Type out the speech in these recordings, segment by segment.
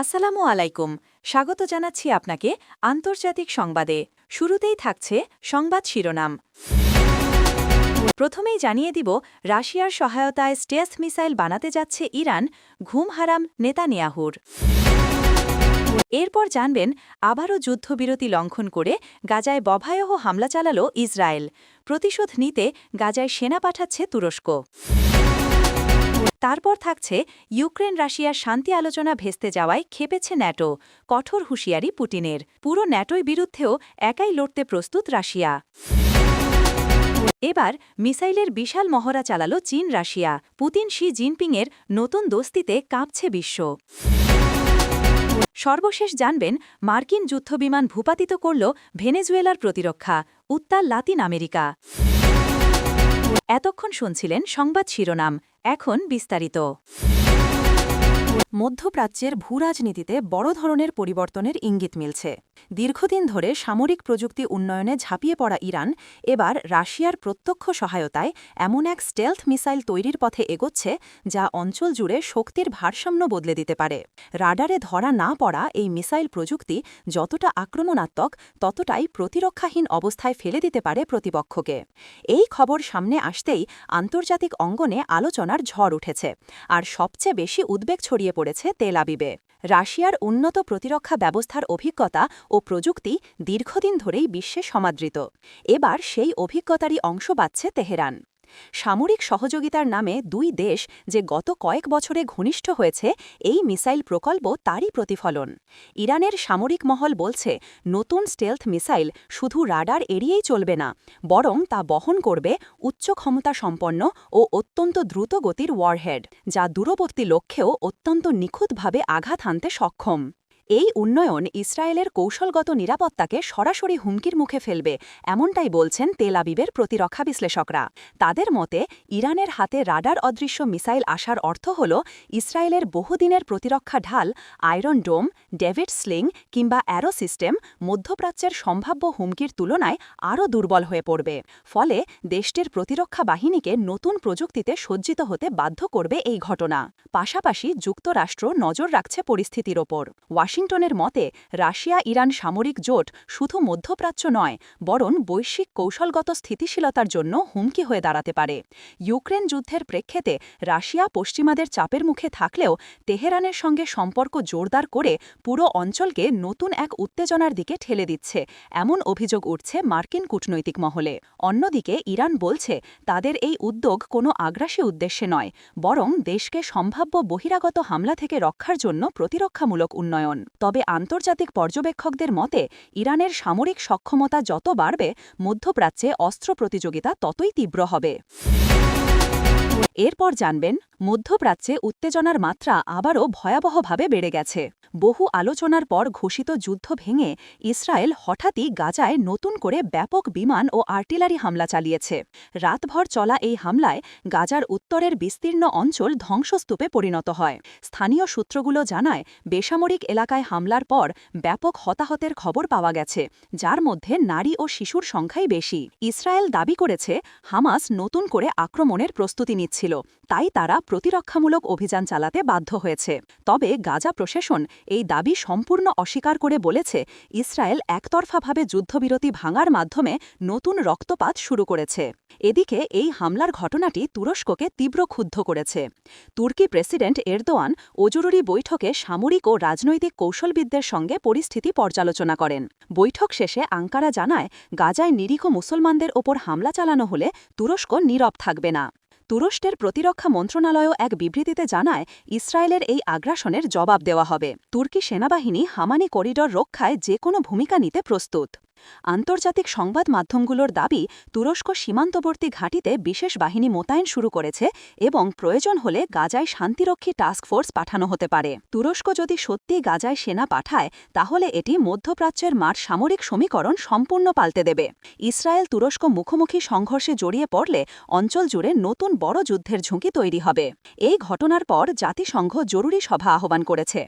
আসসালামু আলাইকুম। স্বাগত জানাচ্ছি আপনাকে আন্তর্জাতিক সংবাদে। শুরুতেই থাকছে সংবাদ শিরোনাম। প্রথমেই জানিয়ে দিব, রাশিয়ার সহায়তায় স্টেলথ মিসাইল বানাতে যাচ্ছে ইরান, ঘুম হারাম নেতানিয়াহুর। এরপর জানবেন, আবারও যুদ্ধবিরতি লঙ্ঘন করে গাজায় বভায়হ হামলা চালাল ইসরায়েল। প্রতিশোধ নিতে গাজায় সেনা পাঠাচ্ছে তুরস্ক। তারপর থাকছে ইউক্রেন রাশিয়ার শান্তি আলোচনা ভেস্তে যাওয়ায় খেপেছে ন্যাটো, কঠোর হুঁশিয়ারি পুটিনের পুরো ন্যাটোর বিরুদ্ধেও একাই লড়তে প্রস্তুত রাশিয়া। এবার মিসাইলের বিশাল মহড়া চালাল চীন রাশিয়া। পুতিন শি জিনপিংয়ের নতুন দোস্তিতে কাঁপছে বিশ্ব। সর্বশেষ জানবেন, মার্কিন যুদ্ধবিমান ভূপাতিত করল ভেনেজুয়েলার প্রতিরক্ষা, উত্তাল লাতিন আমেরিকা। এতক্ষণ শুনছিলেন সংবাদ শিরোনাম। এখন বিস্তারিত। মধ্যপ্রাচ্যের ভূরাজনীতিতে বড় ধরনের পরিবর্তনের ইঙ্গিত মিলছে। দীর্ঘদিন ধরে সামরিক প্রযুক্তি উন্নয়নে ঝাঁপিয়ে পড়া ইরান এবার রাশিয়ার প্রত্যক্ষ সহায়তায় এমন এক স্টেলথ মিসাইল তৈরির পথে এগোচ্ছে যা অঞ্চল জুড়ে শক্তির ভারসাম্য বদলে দিতে পারে। রাডারে ধরা না পড়া এই মিসাইল প্রযুক্তি যতটা আক্রমণাত্মক, ততটাই প্রতিরক্ষাহীন অবস্থায় ফেলে দিতে পারে প্রতিপক্ষকে। এই খবর সামনে আসতেই আন্তর্জাতিক অঙ্গনে আলোচনার ঝড় উঠেছে, আর সবচেয়ে বেশি উদ্বেগ ছড়িয়ে পড়েছে তেল আবিবে। রাশিয়ার উন্নত প্রতিরক্ষা ব্যবস্থার অভিজ্ঞতা ও প্রযুক্তি দীর্ঘদিন ধরেই বিশ্বে সমাদৃত। এবার সেই অভিজ্ঞতারই অংশ বাচ্ছে তেহরান। সামরিক সহযোগিতার নামে দুই দেশ যে গত কয়েক বছরে ঘনিষ্ঠ হয়েছে, এই মিসাইল প্রকল্প তারই প্রতিফলন। ইরানের সামরিক মহল বলছে, নতুন স্টেলথ মিসাইল শুধু রাডার এড়িয়েই চলবে না, বরং তা বহন করবে উচ্চ ক্ষমতা সম্পন্ন ও অত্যন্ত দ্রুত গতির ওয়ারহেড যা দূরবর্তী লক্ষ্যেও অত্যন্ত নিখুঁতভাবে আঘাত হানতে সক্ষম। এই উন্নয়ন ইসরায়েলের কৌশলগত নিরাপত্তাকে সরাসরি হুমকির মুখে ফেলবে, এমনটাই বলছেন তেল আবিবের প্রতিরক্ষা বিশ্লেষকরা। তাদের মতে, ইরানের হাতে রাডার অদৃশ্য মিসাইল আসার অর্থ হল ইসরায়েলের বহুদিনের প্রতিরক্ষা ঢাল, আয়রন ডোম, ডেভিড স্লিং কিংবা অ্যারো সিস্টেম মধ্যপ্রাচ্যের সম্ভাব্য হুমকির তুলনায় আরও দুর্বল হয়ে পড়বে। ফলে দেশটির প্রতিরক্ষা বাহিনীকে নতুন প্রযুক্তিতে সজ্জিত হতে বাধ্য করবে এই ঘটনা। পাশাপাশি যুক্তরাষ্ট্র নজর রাখছে পরিস্থিতির ওপর। ওয়াশিংটনের মতে, রাশিয়া ইরান সামরিক জোট শুধু মধ্যপ্রাচ্য নয়, বরং বৈশ্বিক কৌশলগত স্থিতিশীলতার জন্য হুমকি হয়ে দাঁড়াতে পারে। ইউক্রেন যুদ্ধের প্রেক্ষেতে রাশিয়া পশ্চিমাদের চাপের মুখে থাকলেও তেহরানের সঙ্গে সম্পর্ক জোরদার করে পুরো অঞ্চলকে নতুন এক উত্তেজনার দিকে ঠেলে দিচ্ছে, এমন অভিযোগ উঠছে মার্কিন কূটনৈতিক মহলে। অন্যদিকে, ইরান বলছে, তাদের এই উদ্যোগ কোনো আগ্রাসী উদ্দেশ্যে নয়, বরং দেশকে সম্ভাব্য বহিরাগত হামলা থেকে রক্ষার জন্য প্রতিরক্ষামূলক উন্নয়ন। তবে আন্তর্জাতিক পর্যবেক্ষকদের মতে, ইরানের সামরিক সক্ষমতা যত বাড়বে, মধ্যপ্রাচ্যে অস্ত্র প্রতিযোগিতা ততই তীব্র হবে। এরপর জানবেন, মধ্যপ্রাচ্যে উত্তেজনার মাত্রা আবারও ভয়াবহভাবে বেড়ে গেছে। বহু আলোচনার পর ঘোষিত যুদ্ধ ভেঙে ইসরায়েল হঠাৎই গাজায় নতুন করে ব্যাপক বিমান ও আর্টিলারি হামলা চালিয়েছে। রাতভর চলা এই হামলায় গাজার উত্তরের বিস্তীর্ণ অঞ্চল ধ্বংসস্তূপে পরিণত হয়। স্থানীয় সূত্রগুলো জানায়, বেসামরিক এলাকায় হামলার পর ব্যাপক হতাহতের খবর পাওয়া গেছে, যার মধ্যে নারী ও শিশুর সংখ্যাই বেশি। ইসরায়েল দাবি করেছে, হামাস নতুন করে আক্রমণের প্রস্তুতি নিচ্ছিল তাই তারা প্রতিরক্ষামূলক অভিযান চালাতে বাধ্য হয়েছে। তবে গাজা প্রশাসন এই দাবি সম্পূর্ণ অস্বীকার করে বলেছে, ইসরায়েল একতরফাভাবে যুদ্ধবিরতি ভাঙার মাধ্যমে নতুন রক্তপাত শুরু করেছে। এদিকে এই হামলার ঘটনাটি তুরস্ককে তীব্র ক্ষুব্ধ করেছে। তুর্কি প্রেসিডেন্ট এরদোয়ান ওজরুরি বৈঠকে সামরিক ও রাজনৈতিক কৌশলবিদদের সঙ্গে পরিস্থিতি পর্যালোচনা করেন। বৈঠক শেষে আঙ্কারা জানায়, গাজায় নিরীহ মুসলমানদের ওপর হামলা চালানো হলে তুরস্ক নীরব থাকবে না। তুরস্কের প্রতিরক্ষা মন্ত্রণালয়ও এক বিবৃতিতে জানায়, ইসরায়েলের এই আগ্রাসনের জবাব দেওয়া হবে। তুর্কি সেনাবাহিনী হামানি করিডর রক্ষায় যে কোনো ভূমিকা নিতে প্রস্তুত। আন্তর্জাতিক সংবাদ মাধ্যমগুলোর দাবি, তুরস্ক সীমান্তবর্তী ঘাঁটিতে বিশেষ বাহিনী মোতায়েন শুরু করেছে এবং প্রয়োজন হলে গাজায় শান্তিরক্ষী টাস্ক ফোর্স পাঠানো হতে পারে। তুরস্ক যদি সত্যি গাজায় সেনা পাঠায়, তাহলে এটি মধ্যপ্রাচ্যের মাঠ সামরিক সমীকরণ সম্পূর্ণ পাল্টে দেবে। ইসরায়েল তুরস্ক মুখোমুখি সংঘর্ষে জড়িয়ে পড়লে অঞ্চল জুড়ে নতুন বড় যুদ্ধের ঝুঁকি তৈরি হবে। এই ঘটনার পর জাতিসংঘ জরুরি সভা আহ্বান করেছে।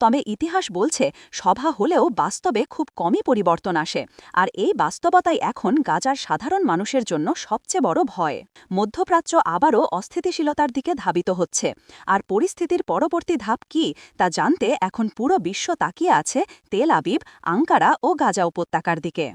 তবে ইতিহাস বলছে, সভা হলেও বাস্তবে খুব কমই পরিবর্তন আসে। আর এই বাস্তবতাই এখন গাজার সাধারণ মানুষের জন্য সবচেয়ে বড় ভয়। মধ্যপ্রাচ্য আবারও অস্থিতিশীলতার দিকে ধাবিত হচ্ছে। আর পরিস্থিতির পরবর্তী ধাপ কি তা জানতে এখন পুরো বিশ্ব তাকিয়ে আছে তেল আবিব, আঙ্কারা ও গাজা উপত্যকার দিকে।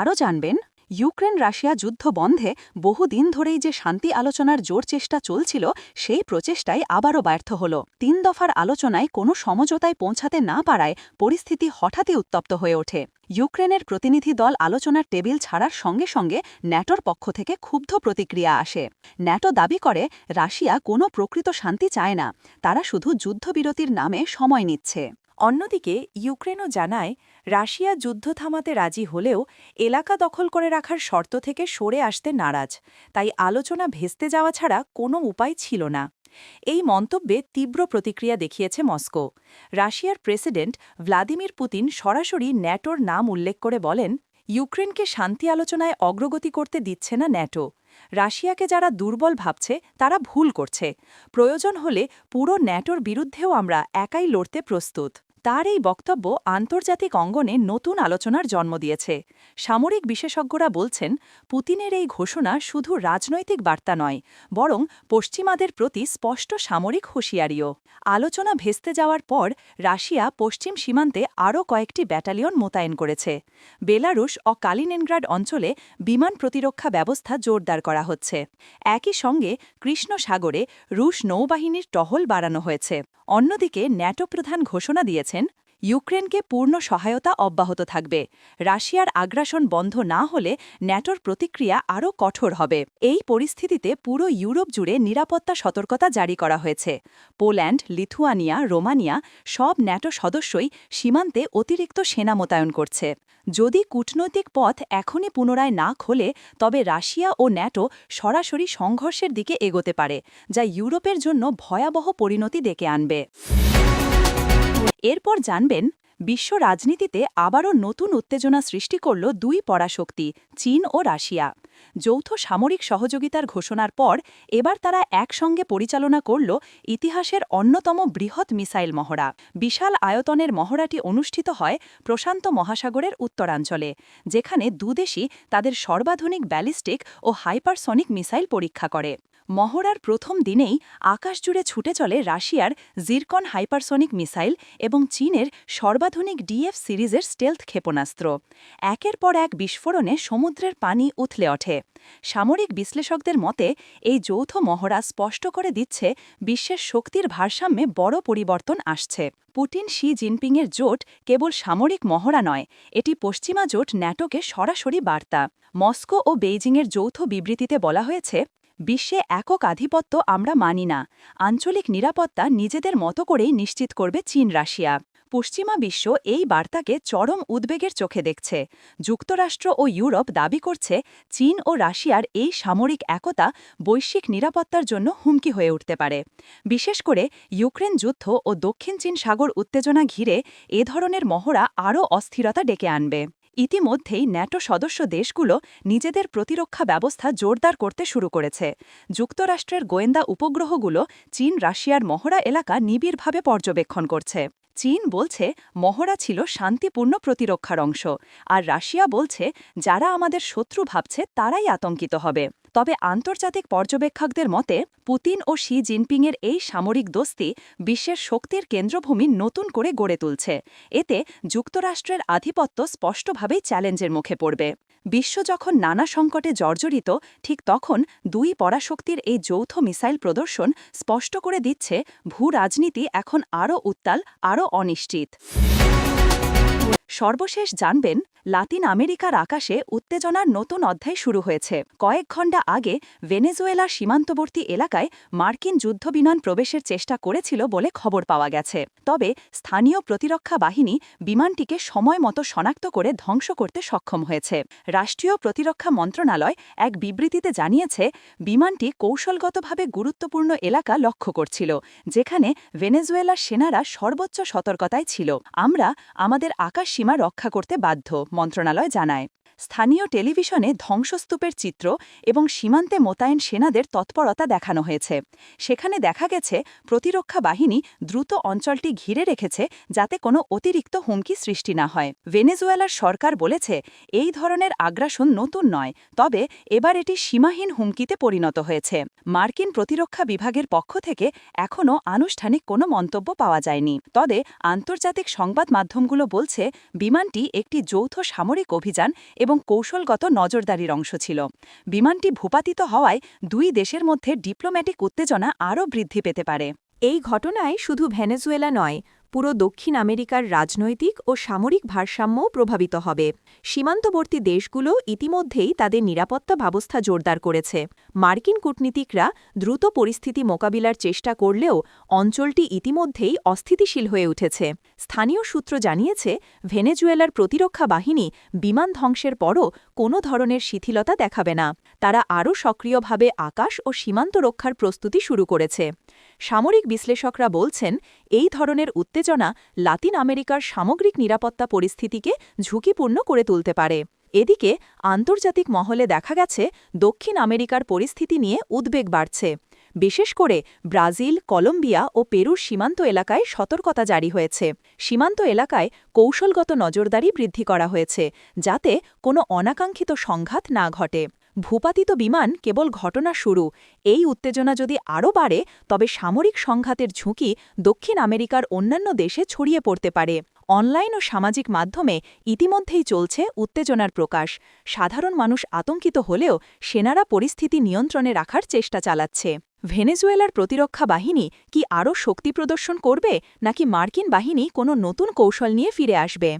আরও জানবেন ইউক্রেন রাশিয়া যুদ্ধ বন্ধে বহুদিন ধরেই যে শান্তি আলোচনার জোর চেষ্টা চলছিল, সেই প্রচেষ্টায় আবারও ব্যর্থ হল। তিন দফার আলোচনায় কোনো সমঝোতায় পৌঁছাতে না পারায় পরিস্থিতি হঠাৎই উত্তপ্ত হয়ে ওঠে। ইউক্রেনের প্রতিনিধি দল আলোচনার টেবিল ছাড়ার সঙ্গে সঙ্গে ন্যাটোর পক্ষ থেকে ক্ষুব্ধ প্রতিক্রিয়া আসে। ন্যাটো দাবি করে, রাশিয়া কোনো প্রকৃত শান্তি চায় না। তারা শুধু যুদ্ধবিরতির নামে সময় নিচ্ছে। অন্যদিকে, ইউক্রেনও জানায়, রাশিয়া যুদ্ধ থামাতে রাজি হলেও এলাকা দখল করে রাখার শর্ত থেকে সরে আসতে নারাজ। তাই আলোচনা ভেস্তে যাওয়া ছাড়া কোনো উপায় ছিল না। এই মন্তব্যে তীব্র প্রতিক্রিয়া দেখিয়েছে মস্কো। রাশিয়ার প্রেসিডেন্ট ভ্লাদিমির পুতিন সরাসরি ন্যাটোর নাম উল্লেখ করে বলেন, ইউক্রেনকে শান্তি আলোচনায় অগ্রগতি করতে দিচ্ছে না ন্যাটো। রাশিয়াকে যারা দুর্বল ভাবছে, তারা ভুল করছে। প্রয়োজন হলে পুরো ন্যাটোর বিরুদ্ধেও আমরা একাই লড়তে প্রস্তুত। তার এই বক্তব্য আন্তর্জাতিক অঙ্গনে নতুন আলোচনার জন্ম দিয়েছে। সামরিক বিশেষজ্ঞরা বলছেন, পুতিনের এই ঘোষণা শুধু রাজনৈতিক বার্তা নয়, বরং পশ্চিমাদের প্রতি স্পষ্ট সামরিক হুঁশিয়ারিও। আলোচনা ভেস্তে যাওয়ার পর রাশিয়া পশ্চিম সীমান্তে আরও কয়েকটি ব্যাটালিয়ন মোতায়েন করেছে। বেলারুশ ও কালিনিনগ্রাড অঞ্চলে বিমান প্রতিরক্ষা ব্যবস্থা জোরদার করা হচ্ছে। একই সঙ্গে কৃষ্ণ সাগরে রুশ নৌবাহিনীর টহল বাড়ানো হয়েছে। অন্যদিকে ন্যাটো প্রধান ঘোষণা দিয়েছেন ইউক্রেনকে পূর্ণ সহায়তা অব্যাহত থাকবে। রাশিয়ার আগ্রাসন বন্ধ না হলে ন্যাটোর প্রতিক্রিয়া আরও কঠোর হবে। এই পরিস্থিতিতে পুরো ইউরোপ জুড়ে নিরাপত্তা সতর্কতা জারি করা হয়েছে। পোল্যান্ড, লিথুয়ানিয়া, রোমানিয়া সব ন্যাটো সদস্যই সীমান্তে অতিরিক্ত সেনা মোতায়েন করছে। যদি কূটনৈতিক পথ এখনই পুনরায় না খোলে, তবে রাশিয়া ও ন্যাটো সরাসরি সংঘর্ষের দিকে এগোতে পারে, যা ইউরোপের জন্য ভয়াবহ পরিণতি ডেকে আনবে। এরপর জানবেন, বিশ্ব রাজনীতিতে আবারও নতুন উত্তেজনা সৃষ্টি করল দুই পরাশক্তি, চীন ও রাশিয়া। যৌথ সামরিক সহযোগিতার ঘোষণার পর এবার তারা একসঙ্গে পরিচালনা করল ইতিহাসের অন্যতম বৃহৎ মিসাইল মহড়া। বিশাল আয়তনের মহড়াটি অনুষ্ঠিত হয় প্রশান্ত মহাসাগরের উত্তরাঞ্চলে, যেখানে দুদেশই তাদের সর্বাধুনিক ব্যালিস্টিক ও হাইপারসনিক মিসাইল পরীক্ষা করে। মহড়ার প্রথম দিনেই আকাশজুড়ে ছুটে চলে রাশিয়ার জিরকন হাইপারসনিক মিসাইল এবং চীনের সর্বাধুনিক ডিএফ সিরিজের স্টেলথ ক্ষেপণাস্ত্র। একের পর এক বিস্ফোরণে সমুদ্রের পানি উথলে ওঠে। সামরিক বিশ্লেষকদের মতে, এই যৌথ মহড়া স্পষ্ট করে দিচ্ছে বিশ্বের শক্তির ভারসাম্যে বড় পরিবর্তন আসছে। পুটিন শি জিনপিংয়ের জোট কেবল সামরিক মহড়া নয়, এটি পশ্চিমা জোট ন্যাটোকে সরাসরি বার্তা। মস্কো ও বেইজিংয়ের যৌথ বিবৃতিতে বলা হয়েছে বিশ্বে একক আধিপত্য আমরা মানি না। আঞ্চলিক নিরাপত্তা নিজেদের মতো করেই নিশ্চিত করবে চীন, রাশিয়া। পশ্চিমা বিশ্ব এই বার্তাকে চরম উদ্বেগের চোখে দেখছে। যুক্তরাষ্ট্র ও ইউরোপ দাবি করছে চীন ও রাশিয়ার এই সামরিক একতা বৈশ্বিক নিরাপত্তার জন্য হুমকি হয়ে উঠতে পারে। বিশেষ করে ইউক্রেন যুদ্ধ ও দক্ষিণ চীন সাগর উত্তেজনা ঘিরে এ ধরনের মহড়া আরও অস্থিরতা ডেকে আনবে। ইতিমধ্যেই ন্যাটো সদস্য দেশগুলো নিজেদের প্রতিরক্ষা ব্যবস্থা জোরদার করতে শুরু করেছে। যুক্তরাষ্ট্রের গোয়েন্দা উপগ্রহগুলো চীন, রাশিয়ার মহড়া এলাকা নিবিড়ভাবে পর্যবেক্ষণ করছে। চীন বলছে, মহড়া ছিল শান্তিপূর্ণ প্রতিরক্ষার অংশ। আর রাশিয়া বলছে, যারা আমাদের শত্রু ভাবছে, তারাই আতঙ্কিত হবে। তবে আন্তর্জাতিক পর্যবেক্ষকদের মতে, পুতিন ও শি জিনপিংয়ের এই সামরিক দোস্তি বিশ্বের শক্তির কেন্দ্রভূমি নতুন করে গড়ে তুলছে। এতে যুক্তরাষ্ট্রের আধিপত্য স্পষ্টভাবেই চ্যালেঞ্জের মুখে পড়বে। বিশ্ব যখন নানা সংকটে জর্জরিত, ঠিক তখন দুই পরাশক্তির এই যৌথ মিসাইল প্রদর্শন স্পষ্ট করে দিচ্ছে ভূ রাজনীতি এখন আরও উত্তাল, আরও অনিশ্চিত। সর্বশেষ জানবেন, লাতিন আমেরিকার আকাশে উত্তেজনার নতুন অধ্যায় শুরু হয়েছে। কয়েক ঘণ্টা আগে ভেনেজুয়েলার সীমান্তবর্তী এলাকায় মার্কিন যুদ্ধবিমান প্রবেশের চেষ্টা করেছিল বলে খবর পাওয়া গেছে। তবে স্থানীয় প্রতিরক্ষা বাহিনী বিমানটিকে সময় মতো শনাক্ত করে ধ্বংস করতে সক্ষম হয়েছে। রাষ্ট্রীয় প্রতিরক্ষা মন্ত্রণালয় এক বিবৃতিতে জানিয়েছে, বিমানটি কৌশলগতভাবে গুরুত্বপূর্ণ এলাকা লক্ষ্য করছিল, যেখানে ভেনেজুয়েলার সেনারা সর্বোচ্চ সতর্কতায় ছিল। আমরা আমাদের আকাশ সীমা রক্ষা করতে বাধ্য মন্ত্রণালয় জানায়। স্থানীয় টেলিভিশনে ধ্বংসস্তূপের চিত্র এবং সীমান্তে মোতায়েন সেনাদের তৎপরতা দেখানো হয়েছে। সেখানে দেখা গেছে, প্রতিরক্ষা বাহিনী দ্রুত অঞ্চলটি ঘিরে রেখেছে যাতে কোনো অতিরিক্ত হুমকি সৃষ্টি না হয়। ভেনেজুয়েলার সরকার বলেছে, এই ধরনের আগ্রাসন নতুন নয়, তবে এবার এটি সীমাহীন হুমকিতে পরিণত হয়েছে। মার্কিন প্রতিরক্ষা বিভাগের পক্ষ থেকে এখনও আনুষ্ঠানিক কোনো মন্তব্য পাওয়া যায়নি। তবে আন্তর্জাতিক সংবাদ মাধ্যমগুলো বলছে, বিমানটি একটি যৌথ সামরিক অভিযান এবং কৌশলগত নজরদারির অংশ ছিল। বিমানটি ভূপাতিত হওয়ায় দুই দেশের মধ্যে ডিপ্লোম্যাটিক উত্তেজনা আরও বৃদ্ধি পেতে পারে। এই ঘটনায় শুধু ভেনেজুয়েলা নয় পুরো দক্ষিণ আমেরিকার রাজনৈতিক ও সামরিক ভারসাম্যও প্রভাবিত হবে। সীমান্তবর্তী দেশগুলো ইতিমধ্যেই তাদের নিরাপত্তা ব্যবস্থা জোরদার করেছে। মার্কিন কূটনীতিকরা দ্রুত পরিস্থিতি মোকাবিলার চেষ্টা করলেও অঞ্চলটি ইতিমধ্যেই অস্থিতিশীল হয়ে উঠেছে। স্থানীয় সূত্র জানিয়েছে, ভেনেজুয়েলার প্রতিরক্ষা বাহিনী বিমান ধ্বংসের পরও কোনো ধরনের শিথিলতা দেখাবে না। তারা আরও সক্রিয়ভাবে আকাশ ও সীমান্ত রক্ষার প্রস্তুতি শুরু করেছে। সামরিক বিশ্লেষকরা বলছেন, এই ধরনের উত্তেজনা লাতিন আমেরিকার সামগ্রিক নিরাপত্তা পরিস্থিতিকে ঝুঁকিপূর্ণ করে তুলতে পারে। এদিকে, আন্তর্জাতিক মহলে দেখা গেছে, দক্ষিণ আমেরিকার পরিস্থিতি নিয়ে উদ্বেগ বাড়ছে। বিশেষ করে ব্রাজিল, কলম্বিয়া ও পেরুর সীমান্ত এলাকায় সতর্কতা জারি হয়েছে। সীমান্ত এলাকায় কৌশলগত নজরদারি বৃদ্ধি করা হয়েছে, যাতে কোনো অনাকাঙ্ক্ষিত সংঘাত না ঘটে। ভূপাতিত বিমান কেবল ঘটনা শুরু। এই উত্তেজনা যদি আরও বাড়ে, তবে সামরিক সংঘাতের ঝুঁকি দক্ষিণ আমেরিকার অন্যান্য দেশে ছড়িয়ে পড়তে পারে। অনলাইন ও সামাজিক মাধ্যমে ইতিমধ্যেই চলছে উত্তেজনার প্রকাশ। সাধারণ মানুষ আতঙ্কিত হলেও সেনারা পরিস্থিতি নিয়ন্ত্রণে রাখার চেষ্টা চালাচ্ছে। ভেনেজুয়েলার প্রতিরক্ষা বাহিনী কি আরও শক্তি প্রদর্শন করবে, নাকি মার্কিন বাহিনী কোনো নতুন কৌশল নিয়ে ফিরে আসবে?